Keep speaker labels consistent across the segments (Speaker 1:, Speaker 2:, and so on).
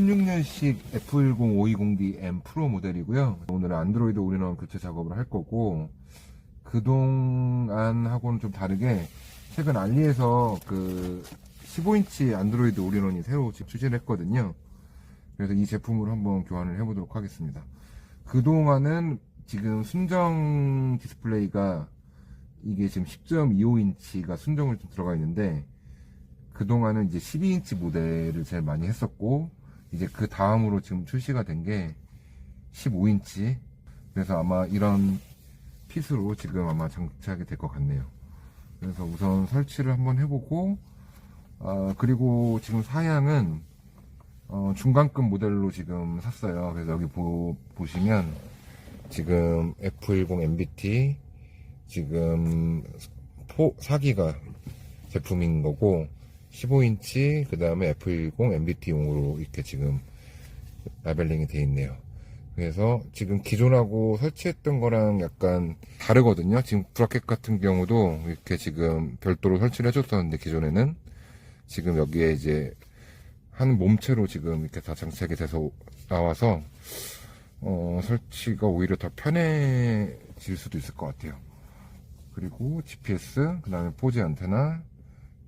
Speaker 1: 2016년식 F10 520D M 프로 모델이고요. 오늘은 안드로이드 올인원 교체 작업을 할 거고 그동안 하고는 좀 다르게 최근 알리에서 그 15인치 안드로이드 올인원이 새로 출시를 했거든요. 그래서 이 제품으로 한번 교환을 해보도록 하겠습니다. 그동안은 지금 순정 디스플레이가 이게 지금 10.25인치가 순정으로 좀 들어가 있는데 그동안은 이제 12인치 모델을 제일 많이 했었고 이제 그 다음으로 지금 출시가 된 게 15인치. 그래서 아마 이런 핏으로 지금 아마 장착이 될 것 같네요. 그래서 우선 설치를 한번 해보고 아, 그리고 지금 사양은 어, 중간급 모델로 지금 샀어요. 그래서 여기 보, 보시면 지금 F10 MBT 지금 포 4기가 제품인 거고 15인치 그 다음에 F10 MBT용으로 이렇게 지금 라벨링이 돼 있네요. 그래서 지금 기존하고 설치했던 거랑 약간 다르거든요. 지금 브라켓 같은 경우도 이렇게 지금 별도로 설치를 해줬었는데 기존에는 지금 여기에 이제 한 몸체로 지금 이렇게 다 장착이 돼서 나와서 어, 설치가 오히려 더 편해질 수도 있을 것 같아요. 그리고 GPS, 그 다음에 포즈 안테나,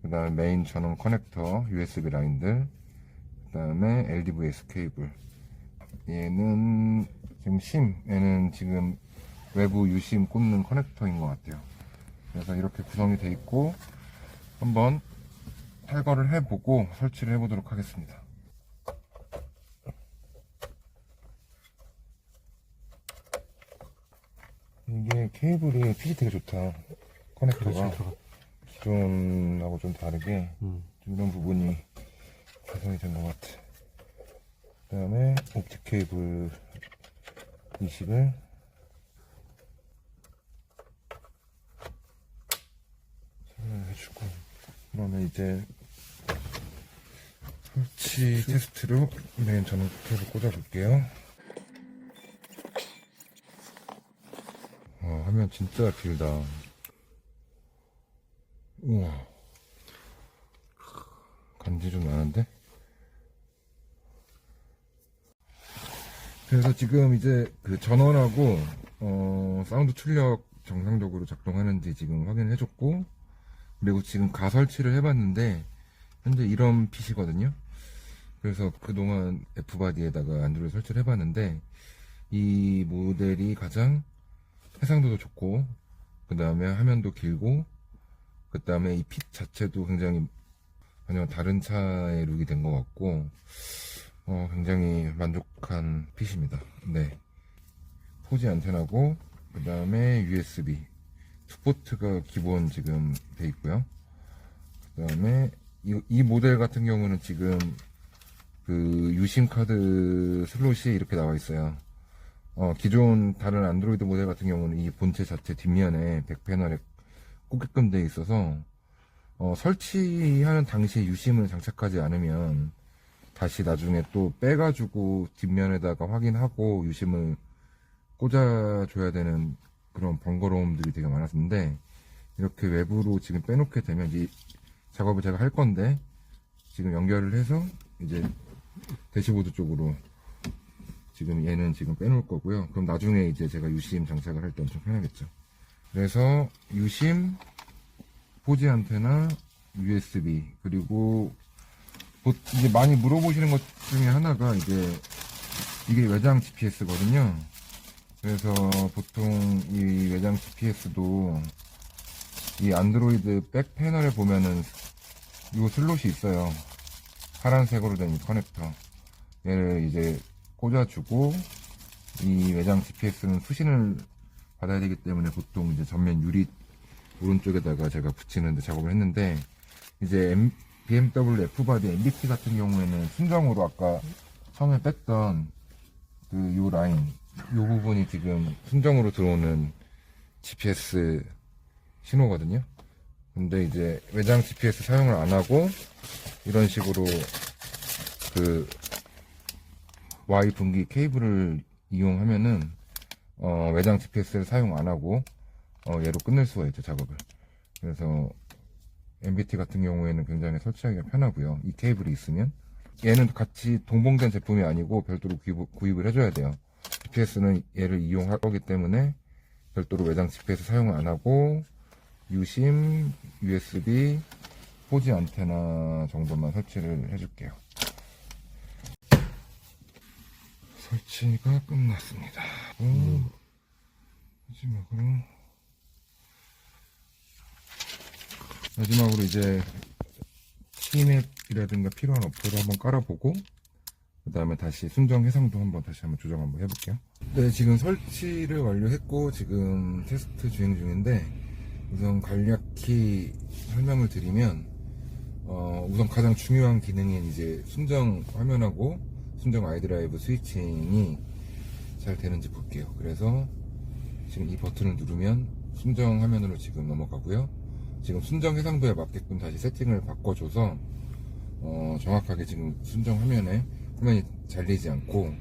Speaker 1: 그 다음에 메인 전원 커넥터, USB 라인들, 그 다음에 LDVS 케이블. 얘는 지금 심, 얘는 지금 외부 유심 꽂는 커넥터인 것 같아요. 그래서 이렇게 구성이 돼 있고, 한번 탈거를 해보고 설치를 해보도록 하겠습니다. 이게 케이블이 핏이 되게 좋다. 커넥터가. 기존하고 좀 다르게
Speaker 2: 음.
Speaker 1: 좀 이런 부분이 개선이 된 것 같아. 그 다음에 옵틱 케이블 이식을 설명을 해주고 그러면 이제 설치 테스트로 메인 전원 케이블 꽂아볼게요. 와, 화면 진짜 길다. 우와. 간지 좀 나는데? 그래서 지금 이제 그 전원하고, 어, 사운드 출력 정상적으로 작동하는지 지금 확인을 해줬고, 그리고 지금 가설치를 해봤는데, 현재 이런 핏이거든요? 그래서 그동안 F바디에다가 안드로이드 설치를 해봤는데, 이 모델이 가장 해상도도 좋고, 그 다음에 화면도 길고, 그 다음에 이 핏 자체도 굉장히 전혀 다른 차의 룩이 된 것 같고, 어, 굉장히 만족한 핏입니다. 네. 포지 안테나고, 그 다음에 USB. 스포트가 기본 지금 돼 있고요. 그 다음에 이, 이 모델 같은 경우는 지금 그 유심 카드 슬롯이 이렇게 나와 있어요. 어, 기존 다른 안드로이드 모델 같은 경우는 이 본체 자체 뒷면에 백패널에 꽂게끔 돼 있어서 어, 설치하는 당시에 유심을 장착하지 않으면 다시 나중에 또 빼가지고 뒷면에다가 확인하고 유심을 꽂아줘야 되는 그런 번거로움들이 되게 많았는데 이렇게 외부로 지금 빼놓게 되면 이 작업을 제가 할 건데 지금 연결을 해서 이제 대시보드 쪽으로 지금 얘는 지금 빼놓을 거고요. 그럼 나중에 이제 제가 유심 장착을 할 때 엄청 편하겠죠. 그래서 유심, 포지 안테나, USB 그리고 보- 이제 많이 물어보시는 것 중에 하나가 이제 이게 외장 GPS거든요. 그래서 보통 이 외장 GPS도 이 안드로이드 백 패널에 보면은 요 슬롯이 있어요. 파란색으로 된이 커넥터. 얘를 이제 꽂아주고 이 외장 GPS는 수신을 받아야 되기 때문에 보통 이제 전면 유리 오른쪽에다가 제가 붙이는 데 작업을 했는데 이제 BMW F바디 MBT 같은 경우에는 순정으로 아까 처음에 뺐던 그 요 라인 요 부분이 지금 순정으로 들어오는 GPS 신호거든요. 근데 이제 외장 GPS 사용을 안 하고 이런 식으로 그 Y 분기 케이블을 이용하면은 어, 외장 GPS를 사용 안 하고 어, 얘로 끝낼 수가 있죠 작업을. 그래서 MBT 같은 경우에는 굉장히 설치하기가 편하고요. 이 케이블이 있으면 얘는 같이 동봉된 제품이 아니고 별도로 구입, 을 해줘야 돼요. GPS는 얘를 이용할 거기 때문에 별도로 외장 GPS 사용을 안 하고 유심, USB, 포지 안테나 정도만 설치를 해줄게요. 설치가 끝났습니다. 음. 마지막으로 마지막으로 이제 티맵이라든가 필요한 어플을 한번 깔아보고 그 다음에 다시 순정 해상도 한번 다시 한번 조정 한번 해볼게요. 네, 지금 설치를 완료했고 지금 테스트 주행 중인데 우선 간략히 설명을 드리면 어, 우선 가장 중요한 기능인 이제 순정 화면하고 순정 아이드라이브 스위칭이 잘 되는지 볼게요. 그래서 지금 이 버튼을 누르면 순정 화면으로 지금 넘어가고요. 지금 순정 해상도에 맞게끔 다시 세팅을 바꿔줘서 어, 정확하게 지금 순정 화면에 화면이 잘리지 않고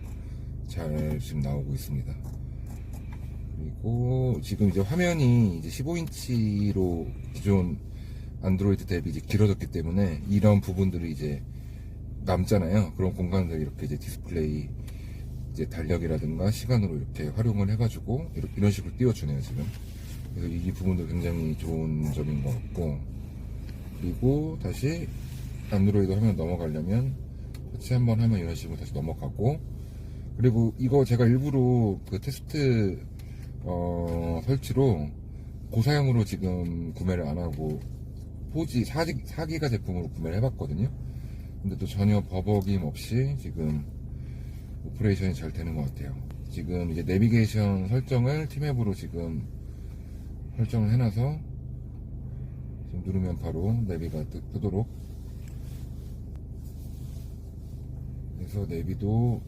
Speaker 1: 잘 지금 나오고 있습니다. 그리고 지금 이제 화면이 이제 15인치로 기존 안드로이드 대비 이제 길어졌기 때문에 이런 부분들이 이제 남잖아요. 그런 공간들 이렇게 이제 디스플레이 이제 달력이라든가 시간으로 이렇게 활용을 해가지고 이렇게 이런 식으로 띄워주네요 지금. 그래서 이 부분도 굉장히 좋은 점인 것 같고 그리고 다시 안드로이드 화면 넘어가려면 터치 한번 하면 이런 식으로 다시 넘어가고 그리고 이거 제가 일부러 그 테스트 어, 설치로 고사양으로 지금 구매를 안 하고 포지 4기, 4기가 제품으로 구매를 해봤거든요 근데 또 전혀 버벅임 없이 지금 오퍼레이션이 잘 되는 것 같아요. 지금 이제 내비게이션 설정을 팀앱으로 지금 설정을 해놔서 지금 누르면 바로 내비가 뜨, 뜨도록. 그래서 내비도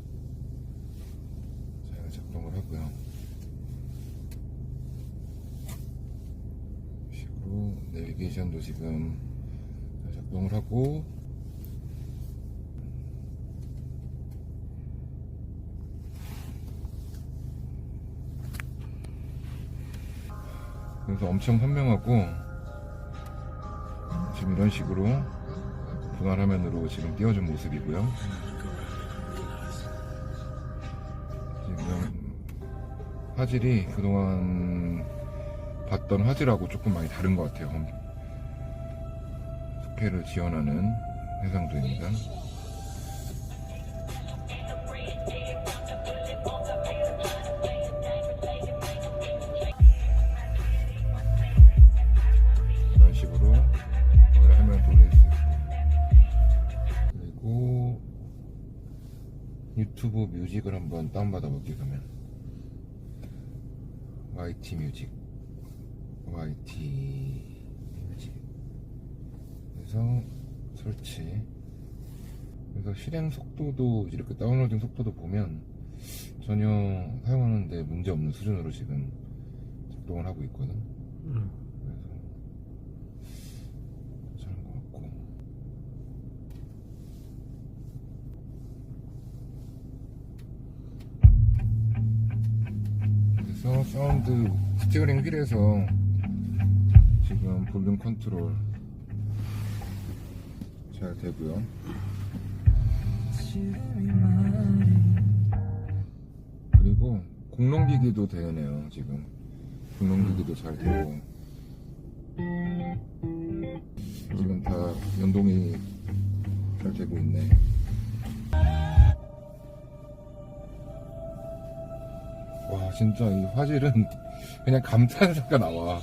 Speaker 1: 잘 작동을 하고요. 식으로 내비게이션도 지금 잘 작동을 하고 그래서 엄청 선명하고 지금 이런 식으로 분할 화면으로 지금 띄워준 모습이고요. 지금 화질이 그동안 봤던 화질하고 조금 많이 다른 것 같아요. 스케일을 지원하는 해상도입니다. 그러면 YT 뮤직 YT 뮤직. 그래서 설치. 그래서 실행 속도도 이렇게 다운로딩 속도도 보면 전혀 사용하는데 문제 없는 수준으로 지금 작동을 하고 있거든. 그 그래서 사운드 스티어링 휠에서 지금 볼륨 컨트롤 잘 되고요. 그리고 공룡기기도 되네요 지금. 공룡기기도 잘 되고. 지금 다 연동이 잘 되고 있네. 와, 진짜 이 화질은 그냥 감탄사가 나와,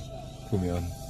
Speaker 1: 보면.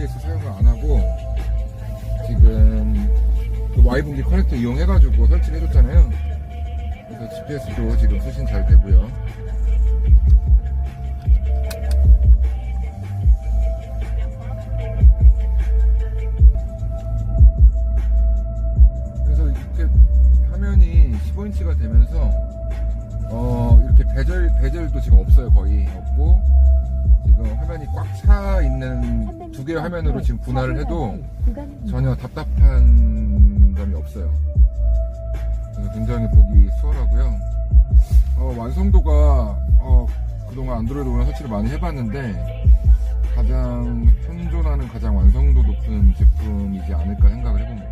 Speaker 1: GPS 사용을 안 하고 지금 그 Y분기 커넥터 이용해가지고 설치를 해줬잖아요. 그래서 GPS도 지금 수신 잘 되고요. 그래서 이렇게 화면이 15인치가 되면서 어 이렇게 배절 배절도 지금 없어요 거의 없고 지금 화면이 꽉 차 있는 두 개의 화면으로 지금 분할을 해도 전혀 답답한 점이 없어요. 굉장히 보기 수월하고요. 어, 완성도가 어, 그동안 안드로이드 오늘 설치를 많이 해봤는데 가장 현존하는 가장 완성도 높은 제품이지 않을까 생각을 해봅니다.